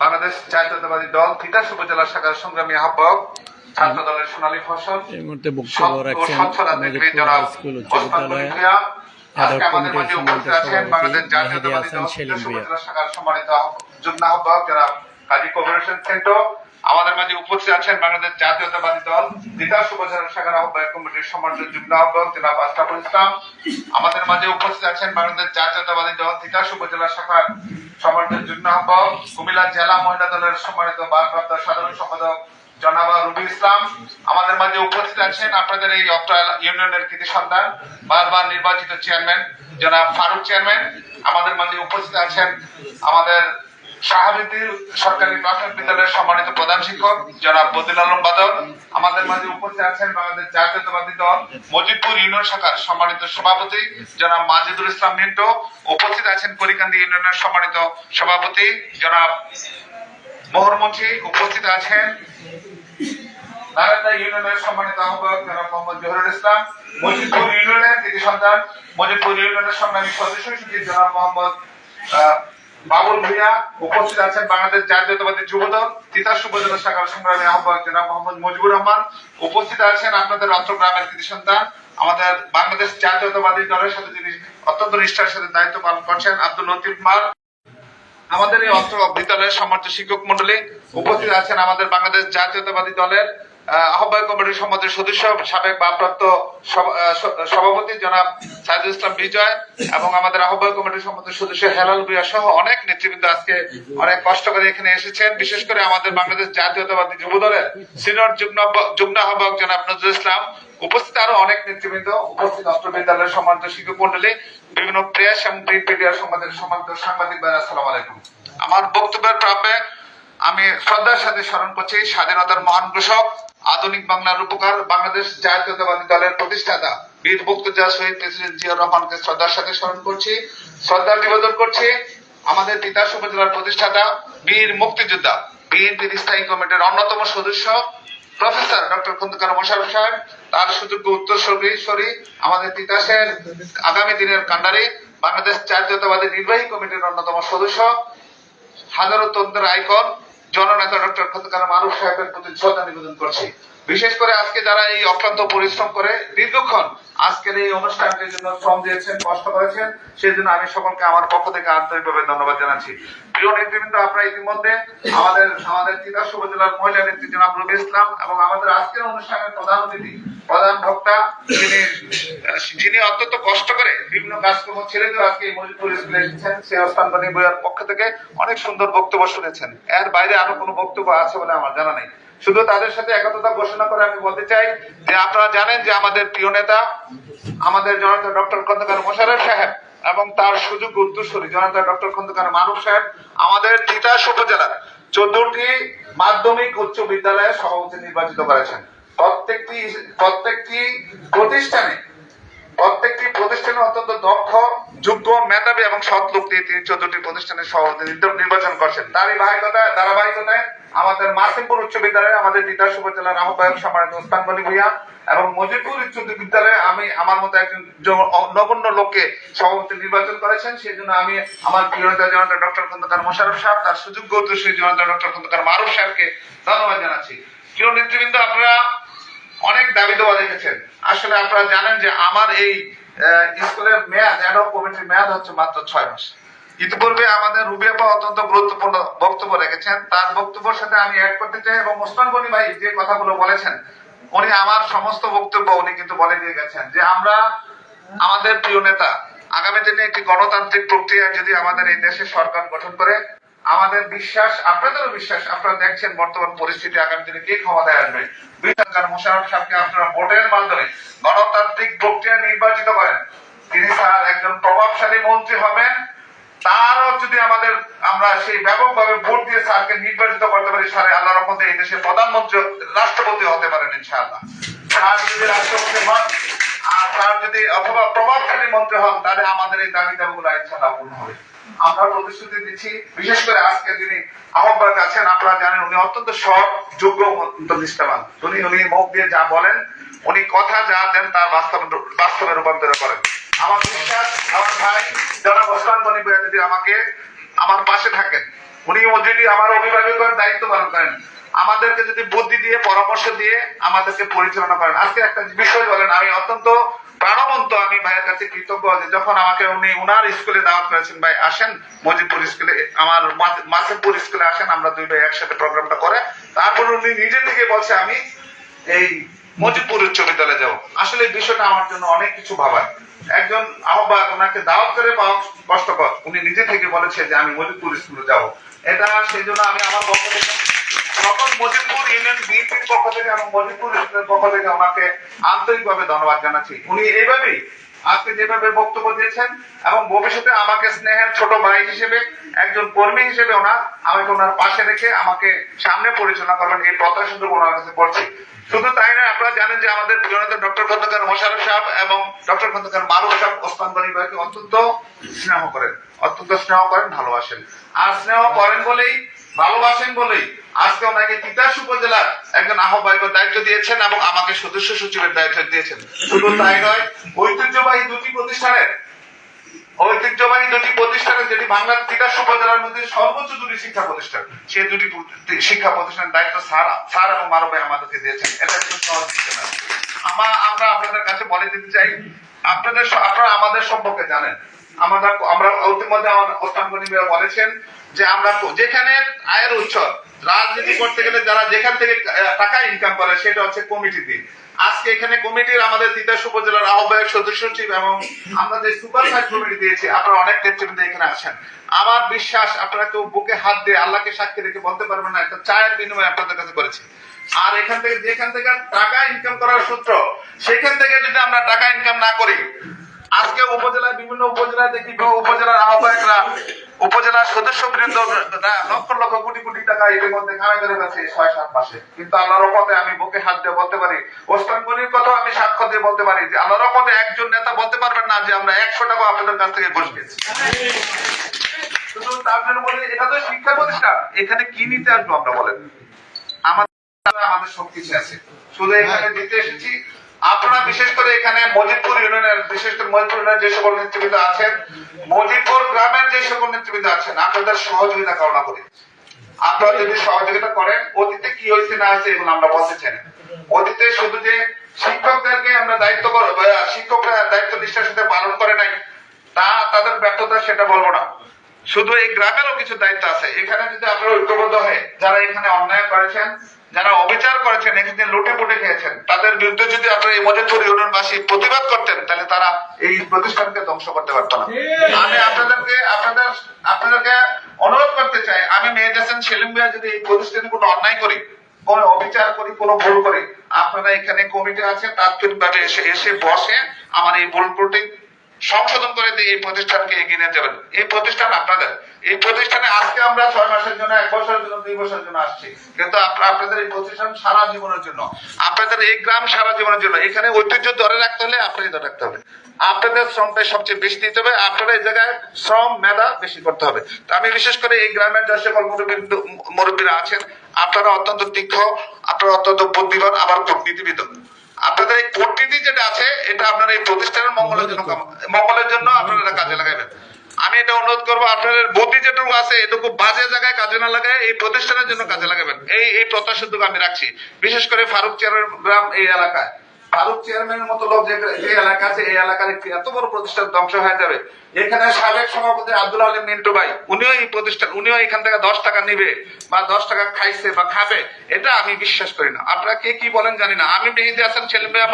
বাংলাদেশ জাতীয়তাবাদী দল তিতাস উপজেলা শাখার সংগ্রামী আহ্বায়ক ছাত্র দলের সোনালী ফসল এই মুহূর্তে বক্তব্য রাখছেন স্কুল উচ্চ কমিটির সম্মানিত সভাপতি হাসান সেলিম ভূঁইয়া। সম্মানিত যুগ্ম আহ্বায়ক কাজী কবিরুল সেন্টো আমাদের মাঝে উপস্থিত আছেন বাংলাদেশ জাতীয়তাবাদী দল তিতাস উপজেলা শাখার আহ্বায়ক কমিটির সম্মানিত যুগ্ম আহ্বায়ক জনাব আশরাফুল ইসলাম। আমাদের মাঝে উপস্থিত আছেন বাংলাদেশ জাতীয়তাবাদী দল তিতাস উপজেলা শাখার, সম্মানিত যুগ্ম আহ্বায়ক, কুমিল্লা জেলা মহিলা দলের সম্মানিত ভারপ্রাপ্ত সাধারণ সম্পাদক জনাবা রুবি ইসলাম। আমাদের মাঝে উপস্থিত আছেন আপনাদের এই অত্র ইউনিয়নের কৃতি সন্তান, বারবার নির্বাচিত চেয়ারম্যান জনাব ফারুক চেয়ারম্যান। আমাদের মাঝে উপস্থিত আছেন আমাদের শাহাবিদ্দির সরকারি প্রাথমিক বিদ্যালয়ের সম্মানিত প্রধান শিক্ষক, জনাব বদিল আলম বাদল। আমাদের মাঝে উপস্থিত আছেন বাংলাদেশ জাতীয়তাবাদী দল মজিদপুর ইউনিয়ন শাখার সম্মানিত সভাপতি, জনাব মাজেদুল ইসলাম মিন্টু। উপস্থিত আছেন করিকান্দি ইউনিয়নের সম্মানিত সভাপতি, জনাব মোহরমুখী উপস্থিত আছেন সম্মানিত আহ্বায়ক, জনাব মোহাম্মদ জহুরুল ইসলাম। মজিদপুর ইউনিয়নের কৃতি সন্তান মজিদপুর ইউনিয়নের সংগ্রামী সদস্য সচিব, জনাব মোহাম্মদ বাবুল ভূঁইয়া উপস্থিত আছেন বাংলাদেশ জাতীয়তাবাদী যুবদল, তিতাস উপজেলা শাখার সংগ্রামী আহ্বায়ক জনাব মোহাম্মদ মজিবুর রহমান। উপস্থিত আছেন আপনাদের অত্র কৃতি সন্তান আমাদের বাংলাদেশ জাতীয়তাবাদী দলের সাথে যিনি অত্যন্ত নিষ্ঠার সাথে দায়িত্ব পালন করছেন, আব্দুল লতিফ মাল আমাদের এই অত্র বিদ্যালয়ের সম্মানিত শিক্ষক মন্ডলী উপস্থিত আছেন আমাদের বাংলাদেশ জাতীয়তাবাদী দলের আহ্বায়ক কমিটির সম্মতির সদস্য সাবেক ভারপ্রাপ্ত আহ, সভাপতি জনাব সাইদুল ইসলাম বিজয় এবং আমাদের আহ্বায়ক কমিটির সম্মতির সদস্য হেলাল ভুইয়া সহ অনেক নেতৃবৃন্দ আজকে অনেক কষ্ট করে এখানে এসেছেন। বিশেষ করে আমাদের বাংলাদেশ জাতীয়তাবাদী যুব দলের সিনিয়র যুগ্ম আহ্বায়ক জনাব নজরুল ইসলাম উপস্থিত আরও অনেক নেতৃবৃন্দ উপস্থিত অত্র বিদ্যালয়ের সম্মানিত শিক্ষক মন্ডলী বিভিন্ন প্রেস এবং প্রিন্ট মিডিয়ার সম্মানিত সম্মানিত সাংবাদিক ভাই আসসালামু আলাইকুম। আমার বক্তব্যের প্রাপ্যে আমি শ্রদ্ধার সাথে স্মরণ করছি স্বাধীনতার মহান ঘোষক আধুনিক বাংলার উপকার বাংলাদেশ জাতীয়তাবাদী দলের প্রতিষ্ঠাতা বীর মুক্তিযোদ্ধা শহীদ প্রেসিডেন্ট জিয়াউর রহমানকে শ্রদ্ধার সাথে স্মরণ করছি। শ্রদ্ধা নিবেদন করছি আমাদের তিতাস উপজেলার প্রতিষ্ঠাতা বীর মুক্তিযোদ্ধা, বিএনপির স্থায়ী কমিটির অন্যতম সদস্য, প্রফেসর ডক্টর খন্দকার মোশারফ সাহেব। তার সুযোগ্য উত্তরসূরি আমাদের তিতাসের আগামী দিনের কান্ডারি বাংলাদেশ জাতীয়তাবাদী নির্বাহী কমিটির অন্যতম সদস্য। হাজারো তন্ত্রের আইকন জননেতা ডক্টর খন্দকার মারুফ সাহেবের প্রতি শ্রদ্ধা নিবেদন করছি। বিশেষ করে আজকে যারা এই অক্লান্ত পরিশ্রম করে, দীর্ঘক্ষণ আজকের এই অনুষ্ঠানটির জন্য শ্রম দিয়েছেন, কষ্ট করেছেন সেই জন্য আমি সকলকে আমার পক্ষ থেকে আন্তরিকভাবে ধন্যবাদ জানাচ্ছি। প্রিয় নেতৃবৃন্দ, আপনারা ইতিমধ্যে আমাদের আমাদের তিতাস উপজেলার মহিলা নেত্রী জনাব রবি ইসলাম এবং আমাদের আজকের অনুষ্ঠানের প্রধান অতিথি, প্রধান বক্তা যিনি যিনি অত্যন্ত কষ্ট করে বিভিন্ন কাজকর্ম ছেড়ে দিয়ে আজকে মজিদপুর স্কুলে এসেছেন, সে ওসমানগনি বইয়ের পক্ষ থেকে অনেক সুন্দর বক্তব্য শুনেছেন। এর বাইরে আরও কোনো বক্তব্য আছে বলে আমার জানা নেই। শুধু তাদের সাথে একতা ঘোষণা করে আমি বলতে চাই যে আপনারা জানেন যে আমাদের প্রিয় নেতা, আমাদের জনতা ডক্টর খন্দকার মোশারফ সাহেব এবং তার সুযোগ উত্তরসূরি জনতা ডক্টর খন্দকার মানব সাহেব আমাদের তিতাস উপজেলার চোদ্দটি মাধ্যমিক উচ্চ বিদ্যালয়ে সভাপতি নির্বাচিত করেছেন। প্রত্যেকটি প্রত্যেকটি প্রতিষ্ঠানে প্রত্যেকটি প্রতিষ্ঠানে অত্যন্ত দক্ষ, যোগ্য, মেধাবী এবং সৎ লোক দিয়ে তিনি চোদ্দটি প্রতিষ্ঠানের সভাপতি নির্বাচন করছেন। তারই ধারাবাহিকতায় ধারাবাহিকতায় আমাদের মাসিমপুর উচ্চ বিদ্যালয়ে আমাদের তিতাস উপজেলার আহ্বায়ক সম্মানিত ওস্তান গনি ভূঁইয়া এবং মজিদপুর উচ্চ বিদ্যালয়ে আমি আমার মতো একজন নগণ্য লোককে সভাপতি নির্বাচন করেছেন। সেই জন্য আমি আমার প্রিয় নেতা জনতা ডক্টর খন্দকার মোশারফ সাহেব, তার সুযোগ্য উত্তরসূরি জনতা ডক্টর খন্দকার মারুফ সাহেবকে ধন্যবাদ জানাচ্ছি। প্রিয় নেতৃবৃন্দ, আপনারা অনেক দাবি দেওয়া রেখেছেন। আসলে আপনারা জানেন যে আমার এই স্কুলের মেয়াদ অ্যাডক কমিটির মেয়াদ হচ্ছে মাত্র ছয় মাস। ইতিপূর্বে আমাদের রুবিয়াপা অত্যন্ত গুরুত্বপূর্ণ বক্তব্য রেখেছেন। তার বক্তব্যের সাথে আমি অ্যাড করতে চাই এবং ওসমান গনি ভাই যে কথাগুলো বলেছেন, উনি আমার সমস্ত বক্তব্য উনি কিন্তু বলে দিয়ে গেছেন যে আমরা আমাদের প্রিয় নেতা, আগামী দিনে একটি গণতান্ত্রিক প্রক্রিয়া যদি আমাদের এই দেশে সরকার গঠন করে আমাদের বিশ্বাস, আপনাদেরও বিশ্বাস, আপনারা দেখছেন বর্তমান পরিস্থিতি, আগামী দিনে কে ক্ষমতায় আসবে? বিধানকার মোশারফ সাহেবকে আপনারা ভোটের মাধ্যমে গণতান্ত্রিক প্রক্রিয়া নির্বাচিত করেন। তিনি স্যার একজন প্রভাবশালী মন্ত্রী হবেন। তারও যদি আমাদের, আমরা সেই ব্যাপকভাবে ভোট দিয়ে স্যারকে নির্বাচিত করতে পারি, স্যার আল্লাহ রহমতে এই দেশের প্রধানমন্ত্রী রাষ্ট্রপতি হতে পারেন ইনশাআল্লাহ। স্যার যদি রাষ্ট্রপতি হন, আর স্যার যদি অথবা প্রভাবশালী মন্ত্রী হন, তাহলে আমাদের এই দাবি দাবিগুলো ইনশাআল্লাহ পূর্ণ হবে। আমরা প্রতিশ্রুতি দিচ্ছি, বিশেষ করে আজকে যিনি আহ্বায়ক আছেন, আপনারা জানেন উনি অত্যন্ত সৎ, যোগ্য অত্যন্ত নিষ্ঠাবান। উনি উনি মুখ দিয়ে যা বলেন, উনি কথা যা দেন তার বাস্তব, বাস্তবে রূপান্তর করেন। আমার বিশ্বাস, আমার ভাই যারা গনি ভূঁইয়া যদি আমাকে আমার পাশে থাকেন। উনি প্রতিটি আমার অভিভাবকের দায়িত্ব পালন করেন। আমাদেরকে যদি বুদ্ধি দিয়ে, পরামর্শ দিয়ে আমাদেরকে পরিচালনা করেন। আজকে একটা বিষয় বলেন, আমি অত্যন্ত প্রাণবন্ত আমি ভাইয়ের কাছে কৃতজ্ঞ যে যখন আমাকে উনি উনার স্কুলে দাওয়াত করেছেন, ভাই আসেন মজিদপুর স্কুলে, আমার মাসিমপুর স্কুলে আসেন, আমরা দুই ভাই একসাথে প্রোগ্রামটা করে। তারপর উনি নিজে থেকে বলছে, আমি এই মজিদপুর উচ্চ বিদ্যালয়ে যাব। আসলে এই বিষয়টা আমার জন্য অনেক কিছু ভাবার। একজন আহ্বায়ক ওনাকে দাওয়াত করে পাওয়া কষ্টকর। উনি নিজে থেকে বলেছে যে, আমি মজিদপুর স্কুলে যাব। এটা সেই জন্য আমি আমার থেকে সকল মজিদপুর ইউনিয়ন বিএনপির পক্ষ থেকে এবং মজিদপুর ইউনিয়নের পক্ষ থেকে ওনাকে আন্তরিকভাবে ধন্যবাদ জানাচ্ছি। উনি এইভাবেই আজকে যেভাবে বক্তব্য দিয়েছেন এবং ভবিষ্যতে আমাকে স্নেহের ছোট ভাই হিসেবে, একজন কর্মী হিসেবে ওনার, আমাকে ওনার পাশে রেখে আমাকে সামনে পরিচালনা করবেন, এই প্রত্যাশা ওনার কাছে করছি। শুধু তাই নয় আপনারা জানেন যে আমাদের জনতা ডক্টর খন্দকার মোশারফ সাহেব এবং ডক্টর খন্দকার মারুফ সাহেব ওসমান গনি ভাইকে অত্যন্ত স্নেহ করেন, অত্যন্ত স্নেহ করেন, ভালোবাসেন। আর স্নেহ করেন বলেই, ভালোবাসেন বলেই আজকে ওনাকে তিতাস উপজেলার একজন আহ্বায়কের দায়িত্ব দিয়েছেন এবং আমাকে সদস্য সচিবের দায়িত্ব দিয়েছেন। শুধু তাই নয়, ঐতিহ্যবাহী দুটি প্রতিষ্ঠানের যেটি বাংলার তিতাস উপজেলার মধ্যে সর্বোচ্চ দুটি শিক্ষা প্রতিষ্ঠান, সেই দুটি শিক্ষা প্রতিষ্ঠানের দায়িত্ব স্যার স্যার এবং মারবে আমাদেরকে দিয়েছেন। এটা কিন্তু সহজ কিছু না। আমার আমরা আপনাদের কাছে বলে দিতে চাই, আপনাদের আপনারা আমাদের সম্পর্কে জানেন। আমাদের আমরা ইতিমধ্যে আমার ওস্তান বলেছেন যে আমরা যেখানে আয়ের উৎস রাজনীতি করতে গেলে যারা যেখান থেকে টাকা ইনকাম করে, সেটা হচ্ছে কমিটি দিয়ে আজকে এখানে কমিটির আমাদের তিতাস উপজেলার আহ্বায়ক সদস্য সচিব এবং আমরা যে সুপার ফাইভ কমিটি দিয়েছি। আপনারা অনেক নেতৃবৃন্দ এখানে আছেন। আমার বিশ্বাস, আপনারা কেউ বুকে হাত দিয়ে আল্লাহকে সাক্ষী রেখে বলতে পারবেন না, একটা চায়ের বিনিময়ে আপনাদের কাছে করেছি। আর এখান থেকে, যেখান থেকে টাকা ইনকাম করার সূত্র, সেখান থেকে যদি আমরা টাকা ইনকাম না করি আজকে উপজেলায় বিভিন্ন উপজেলায় দেখি উপজেলার আহ্বায়করা, উপজেলার সদস্য বৃন্দ লক্ষ লক্ষ কোটি কোটি টাকা এর মধ্যে করে গেছে ছয় সাত মাসে। কিন্তু আল্লাহর রহমতে আমি বুকে হাত দিয়ে বলতে পারি ওসমান গনির কথা আমি সাক্ষ্য দিয়ে বলতে পারি যে আল্লাহর রহমতে একজন নেতা বলতে পারবেন না যে আমরা একশো টাকা আপনাদের কাছ থেকে ঘুষ পেয়েছি। শুধু তার জন্য বলি, এটা তো শিক্ষা প্রতিষ্ঠান। এখানে কি নিতে আসব আমরা বলেন? আমাদের আমাদের সবকিছু আছে। শুধু এখানে দিতে এসেছি আপনারা বিশেষ করে এখানে মজিদপুর ইউনিয়নের, বিশেষ করে মজিদপুর ইউনিয়নের যে সকল নেতৃবৃন্দ আছেন, মজিদপুর গ্রামের যে সকল নেতৃবৃন্দ আছেন, আপনাদের সহযোগিতা কামনা করি। আপনারা যদি সহযোগিতা করেন, অতীতে কি হয়েছে, না হয়েছে, এগুলো আমরা বলতে চাই না। অতীতে শুধু যে শিক্ষকদেরকে আমরা দায়িত্ব শিক্ষকরা দায়িত্ব নিষ্ঠার সাথে পালন করে নাই, তা তাদের ব্যর্থতা সেটা বলব না। শুধু এই গ্রামেরও কিছু দায়িত্ব আছে। এখানে যদি আপনারা ঐক্যবদ্ধ হয়ে যারা এখানে অন্যায় করেছেন যারা অবিচার করেছেন এখানে লুটে পুটে খেয়েছেন তাদের বিরুদ্ধে যদি আপনারা এই মজিদপুর ইউনিয়নবাসী প্রতিবাদ করতেন তাহলে তারা এই প্রতিষ্ঠানকে ধ্বংস করতে পারতো না। আমি আপনাদেরকে আপনাদের আপনাদেরকে অনুরোধ করতে চাই আমি মেহেদ হাসান সেলিম ভাইয়া যদি এই প্রতিষ্ঠানে কোনো অন্যায় করি কোনো অবিচার করি কোনো ভুল করি আপনারা এখানে কমিটি আছে তাৎক্ষণিকভাবে এসে এসে বসে আমার এই ভুল ত্রুটি সংশোধন করে দিয়ে এই প্রতিষ্ঠানকে এগিয়ে নিয়ে যাবেন। এই প্রতিষ্ঠান আপনাদের। এই প্রতিষ্ঠানে আজকে আমরা ছয় মাসের জন্য, এক বছরের জন্য, দুই বছরের জন্য আসছি। কিন্তু আপনাদের এই প্রতিষ্ঠান সারা জীবনের জন্য। আপনাদের এই গ্রাম সারা জীবনের জন্য। এখানে ঐতিহ্য ধরে রাখতে হলে আপনারই ধরে রাখতে হবে। আপনাদের শ্রমটা সবচেয়ে বেশি দিতে হবে। আপনারা এই জায়গায় শ্রম মেধা বেশি করতে হবে। আমি বিশেষ করে এই গ্রামের যে সকল মুরব্বী মুরব্বীরা আছেন, আপনারা অত্যন্ত তীক্ষ্ণ, আপনারা অত্যন্ত বুদ্ধিমান, আবার কূটনীতিবিদ। আপনাদের এই কোটিটি যেটা আছে এটা আপনার এই প্রতিষ্ঠানের মঙ্গলের জন্য মঙ্গলের জন্য। আপনারা কাজে লাগাবেন। আমি এটা অনুরোধ করব আপনাদের বুদ্ধি যেটুকু আছে এটুকু বাজে জায়গায় কাজে না লাগায় এই প্রতিষ্ঠানের জন্য কাজে লাগাবেন। এই এই প্রত্যাশাটুকু আমি রাখছি। বিশেষ করে ফারুক গ্রাম এই এলাকায়। ফারুক চেয়ারম্যানের মতো লোক যে এলাকা আছে এই এলাকার একটি এত বড় প্রতিষ্ঠান ধ্বংস হয়ে যাবে। এখানে সাবেক সভাপতি আব্দুল আলম মিন্টু ভাই উনিও এই প্রতিষ্ঠান উনিও এখান থেকে দশ টাকা নিবে বা দশ টাকা খাইছে বা খাবে এটা আমি বিশ্বাস করি না। আপনারা কে কি বলেন জানি না। আমি মেহেদি হাসান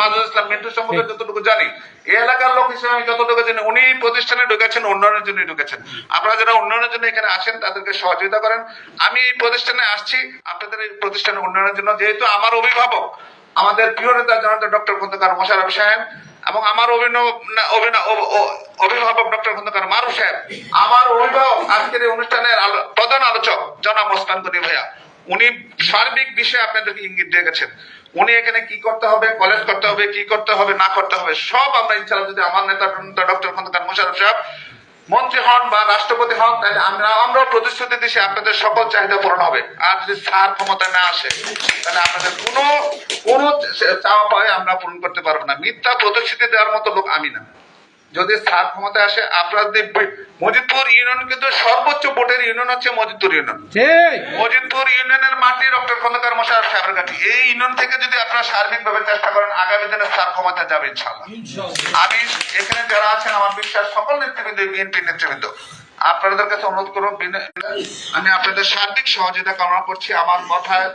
মাজুল ইসলাম মিন্টু সম্বন্ধে যতটুকু জানি এই এলাকার লোক হিসেবে আমি যতটুকু জানি উনি এই প্রতিষ্ঠানে ঢুকেছেন উন্নয়নের জন্য ঢুকেছেন। আপনারা যারা উন্নয়নের জন্য এখানে আসেন তাদেরকে সহযোগিতা করেন। আমি এই প্রতিষ্ঠানে আসছি আপনাদের এই প্রতিষ্ঠানের উন্নয়নের জন্য যেহেতু আমার অভিভাবক আমাদের প্রিয় নেতা জনতা ডক্টর খন্দকার মোশারফ সাহেব এবং আমার অভিনব অভিভাবক ডক্টর খন্দকার মারুফ সাহেব, আমার অভিভাবক আজকের এই অনুষ্ঠানের প্রধান আলোচক জনাব ওসমান গনি ভাইয়া। উনি সার্বিক বিষয়ে আপনাদেরকে ইঙ্গিত দিয়ে গেছেন? উনি এখানে কি করতে হবে কলেজ করতে হবে, কি করতে হবে, না করতে হবে, সব আমরা ইনশাআল্লাহ যদি আমার নেতা ডক্টর খন্দকার মোশারফ সাহেব মন্ত্রী হন বা রাষ্ট্রপতি হন, তাহলে আমরা, আমরাও প্রতিশ্রুতি দিচ্ছি আপনাদের সকল চাহিদা পূরণ হবে। আর যদি সার ক্ষমতা না আসে, তাহলে আপনাদের কোনো কোনো চাওয়া পায় আমরা পূরণ করতে পারব না। মিথ্যা প্রতিশ্রুতি দেওয়ার মতো লোক আমি না। যদি স্যার ক্ষমতায় আসে আপনারা মজিদপুর ইউনিয়ন কিন্তু সর্বোচ্চ ভোটের ইউনিয়ন হচ্ছে মজিদপুর ইউনিয়ন। মজিদপুর ইউনিয়নের মাটি ডক্টর খন্দকার মশাই সাহেবের কাছে। এই ইউনিয়ন থেকে যদি আপনারা সার্বিকভাবে চেষ্টা করেন আগামী দিনে স্যার ক্ষমতা যাবে ইনশাল্লাহ আমি এখানে যারা আছেন আমার বিশ্বাস সকল নেতৃবৃন্দ বিএনপি নেতৃবৃন্দ আপনাদের কাছে অনুরোধ করব আমি আপনাদের সার্বিক সহযোগিতা কামনা করছি। আমার কথায়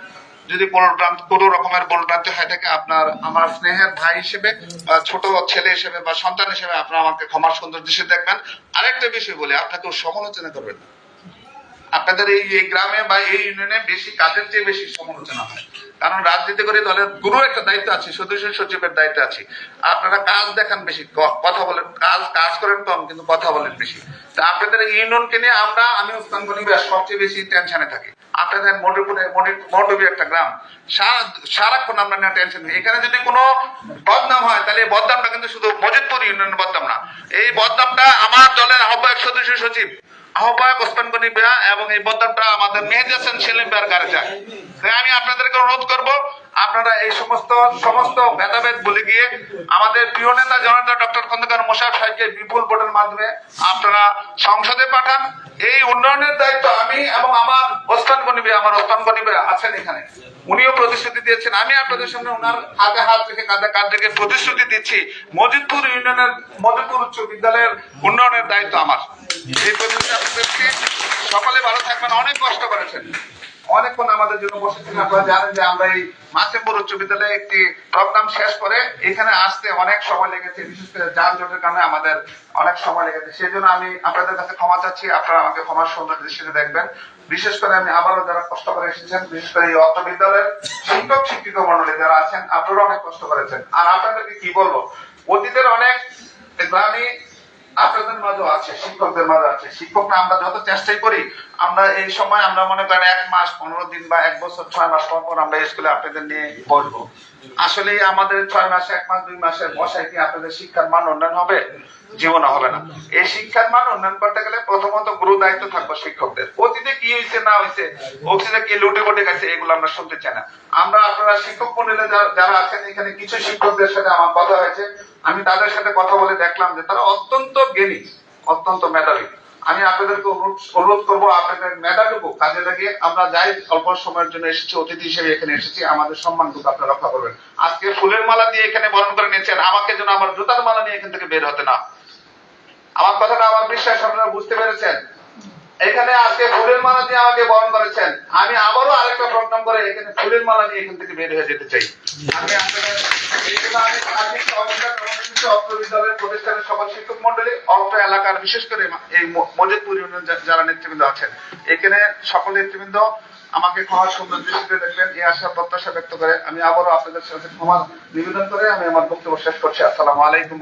যদি কোনো কোনো রকমের ভুলভ্রান্তি হয়ে থাকে, আপনার আমার স্নেহের ভাই হিসেবে বা ছোট ছেলে হিসেবে বা সন্তান হিসেবে আপনারা আমাকে ক্ষমার সুন্দর দৃশ্যে দেখবেন। আরেকটা বিষয় বলি আপনাকে সমালোচনা করবেন না। আপনাদের এই এই গ্রামে বা এই ইউনিয়নে বেশি কাজের চেয়ে বেশি সমালোচনা হয়। কারণ রাজনীতি করে দলের গুরু একটা দায়িত্ব আছে, সদস্য সচিবের দায়িত্ব আছে। আপনারা কাজ দেখান বেশি কথা বলেন। কাজ কাজ করেন কম, কিন্তু কথা বলেন বেশি। তা আপনাদের ইউনিয়নকে নিয়ে আমরা, আমি পরিবেশ সবচেয়ে বেশি টেনশনে থাকি। একটা গ্রাম। সারা- সারাক্ষণ আমরা না টেনশন এখানে যদি কোনো বদনাম হয়, তাহলে এই বদনামটা কিন্তু শুধু মজিদপুর ইউনিয়নের বদনাম না। এই বদনামটা আমার দলের আহ্বায়ক সদস্য সচিব, আহ্বায়ক ওসমান গনি এবং এই বদনামটা আমাদের মেহেদি হাসান সেলিম বেয়ার গাড়ি যায়। আমি আপনাদেরকে অনুরোধ করব আপনারা এই সমস্ত সমস্ত ভেদাভেদ বলে গিয়ে আমাদের প্রিয় নেতা জনতা ডক্টর খন্দকার মোশারফ সাহেবকে বিপুল ভোটের মাধ্যমে আপনারা সংসদে পাঠান। এই উন্নয়নের দায়িত্ব আমি এবং আমার ওসমান গনি বেয়া আমার ওসমান গনি বেয়া আছেন এখানে। উনিও প্রতিশ্রুতি দিয়েছেন। আমি আপনাদের সামনে ওনার হাতে হাত রেখে কাঁধে কাঁধ রেখে প্রতিশ্রুতি দিচ্ছি। মজিদপুর ইউনিয়নের, মজিদপুর উচ্চ বিদ্যালয়ের উন্নয়নের দায়িত্ব আমার। এই প্রতিশ্রুতি আপনাদের দিচ্ছি। সকলে ভালো থাকবেন। অনেক কষ্ট করেছেন। অনেকক্ষণ আমাদের জন্য বসেছেন আপনারা জানেন যে আমরা এই মাসেমপুর উচ্চ বিদ্যালয়ে একটি প্রোগ্রাম শেষ করে এখানে আসতে অনেক সময় লেগেছে, বিশেষ করে যানজটের কারণে আমাদের অনেক সময় লেগেছে। সেই জন্য আমি আপনাদের কাছে ক্ষমা চাচ্ছি, আপনারা আমাকে ক্ষমার সুন্দর দৃষ্টিতে দেখবেন। বিশেষ করে আমি আবারও যারা কষ্ট করে এসেছেন, বিশেষ করে এই অর্থ বিদ্যালয়ের শিক্ষক শিক্ষিকা মন্ডলী যারা আছেন আপনারা অনেক কষ্ট করেছেন। আর আপনাদেরকে কি বলব? অতীতের অনেক গ্রামে আপনাদের মাঝে আছে, শিক্ষকদের মাঝে আছে। শিক্ষকরা আমরা যত চেষ্টাই করি, আমরা এই সময় আমরা মনে করেন এক মাস পনেরো দিন বা এক বছর ছয় মাস পর পর আমরা স্কুলে আপনাদের নিয়ে বসবো। আসলে আমাদের ছয় মাস, এক মাস, দুই মাসের বসায় কি আপনাদের শিক্ষার মান উন্নয়ন হবে? জীবনে হবে না। এই শিক্ষার মান উন্নয়ন করতে গেলে প্রথমত গুরু দায়িত্ব থাকব শিক্ষকদের। অতীতে কি হয়েছে না হয়েছে অতীতে কি লুটে বটে গেছে, এগুলো আমরা শুনতে চাই না। আমরা আপনারা শিক্ষক মন্ডলে যারা আছেন এখানে কিছু শিক্ষকদের সাথে আমার কথা হয়েছে। আমি তাদের সাথে কথা বলে দেখলাম যে তারা অত্যন্ত জ্ঞানী, অত্যন্ত মেধাবী। আমি আপনাদেরকে অনুরোধ- করব আপনাদের মেধাটুকু কাজে লাগিয়ে। আমরা যাই অল্প সময়ের জন্য এসেছি, অতিথি হিসেবে এখানে এসেছি। আমাদের সম্মানটুকু আপনারা রক্ষা করবেন। আজকে ফুলের মালা দিয়ে এখানে বরণ করে নিয়েছেন। আমাকে যেন আমার জুতার মালা নিয়ে এখান থেকে বের হতে না আমার কথাটা আমার বিশ্বাস, আপনারা বুঝতে পেরেছেন। এখানে আজকে ফুলের মালা দিয়ে আমাকে বরণ করেছেন। আমি আবারও আরেকটা প্রোগ্রাম করে এখানে ফুলের মালা নিয়ে এখান থেকে বের হয়ে যেতে চাই। আমি সুন্দর করে আমি আবারও আপনাদের সাথে নিবেদন করে আমি আমার বক্তব্য শেষ করছি। আসসালামু আলাইকুম